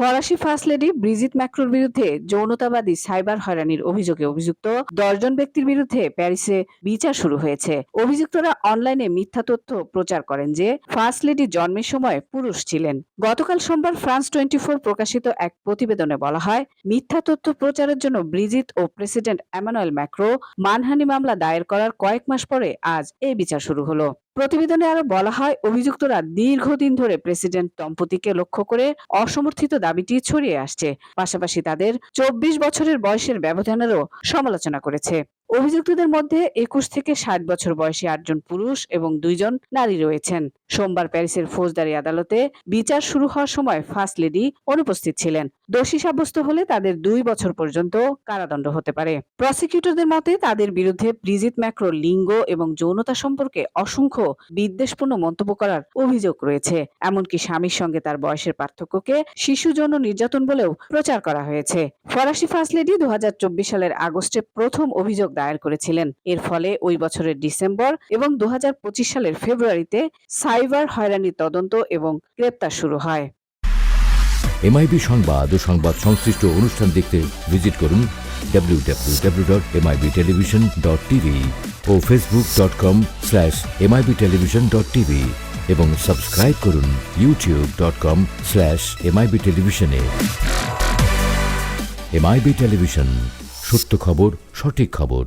ফরাসি first lady Brigitte ম্যাক্রোর বিরুদ্ধে যৌনতাবাদী cyber হয়রানির অভিযোগে অভিযুক্ত দশজন ব্যক্তির বিরুদ্ধে প্যারিসে বিচার শুরু হয়েছে। অভিযুক্তরা অনলাইনে মিথ্যা তথ্য প্রচার করেন যে, ফার্স্ট লেডি জন্মের সময় পুরুষ ছিলেন। গতকাল সোমবার ফ্রান্স টোয়েন্টি প্রকাশিত এক প্রতিবেদনে বলা হয়, মিথ্যা তথ্য প্রচারের জন্য ব্রিজিত ও প্রেসিডেন্ট এমানুয়েল ম্যাক্রো মানহানি মামলা দায়ের করার কয়েক মাস পরে আজ এই বিচার শুরু হলো। প্রতিবেদনে আরও বলা হয়, অভিযুক্তরা দীর্ঘদিন ধরে প্রেসিডেন্ট দম্পতিকে লক্ষ্য করে অসমর্থিত দাবিটি ছড়িয়ে আসছে। পাশাপাশি তাদের চব্বিশ বছরের বয়সের ব্যবধানেরও সমালোচনা করেছে। অভিযুক্তদের মধ্যে একুশ থেকে ষাট বছর বয়সী আটজন পুরুষ এবং দুইজন নারী রয়েছেন। সোমবার প্যারিসের ফৌজদারি আদালতে বিচার শুরু হওয়ার সময় ফার্স্ট লেডি অনুপস্থিত ছিলেন। দোষী সাব্যস্ত হলে তাদের দুই বছর পর্যন্ত কারাদণ্ড হতে পারে। প্রসিকিউটরদের মতে, তাদের বিরুদ্ধে ব্রিজিত ম্যাক্রো লিঙ্গ এবং যৌনতা সম্পর্কে অসংখ্য বিদ্বেষপূর্ণ মন্তব্য করার অভিযোগ রয়েছে। এমনকি স্বামীর সঙ্গে তার বয়সের পার্থক্যকে শিশু যৌন নির্যাতন বলেও প্রচার করা হয়েছে। ফরাসি ফার্স্ট লেডি দু হাজার চব্বিশ সালের আগস্টে প্রথম অভিযোগ দায়ের করেছিলেন। এর ফলে ওই বছরের ডিসেম্বর এবং দু হাজার পঁচিশ সালের ফেব্রুয়ারিতে সাইবার হয়রানির তদন্ত এবং গ্রেপ্তার শুরু হয়। এমআইবি সংবাদ ও সংবাদ সংশ্লিষ্ট অনুষ্ঠান দেখতে ভিজিট করুন www.mibtelevision.tv ও ডট টিভি এবং সাবস্ক্রাইব করুন ইউটিউব ডট কম টেলিভিশনে এমআইবি টেলিভিশন সত্য খবর সঠিক খবর।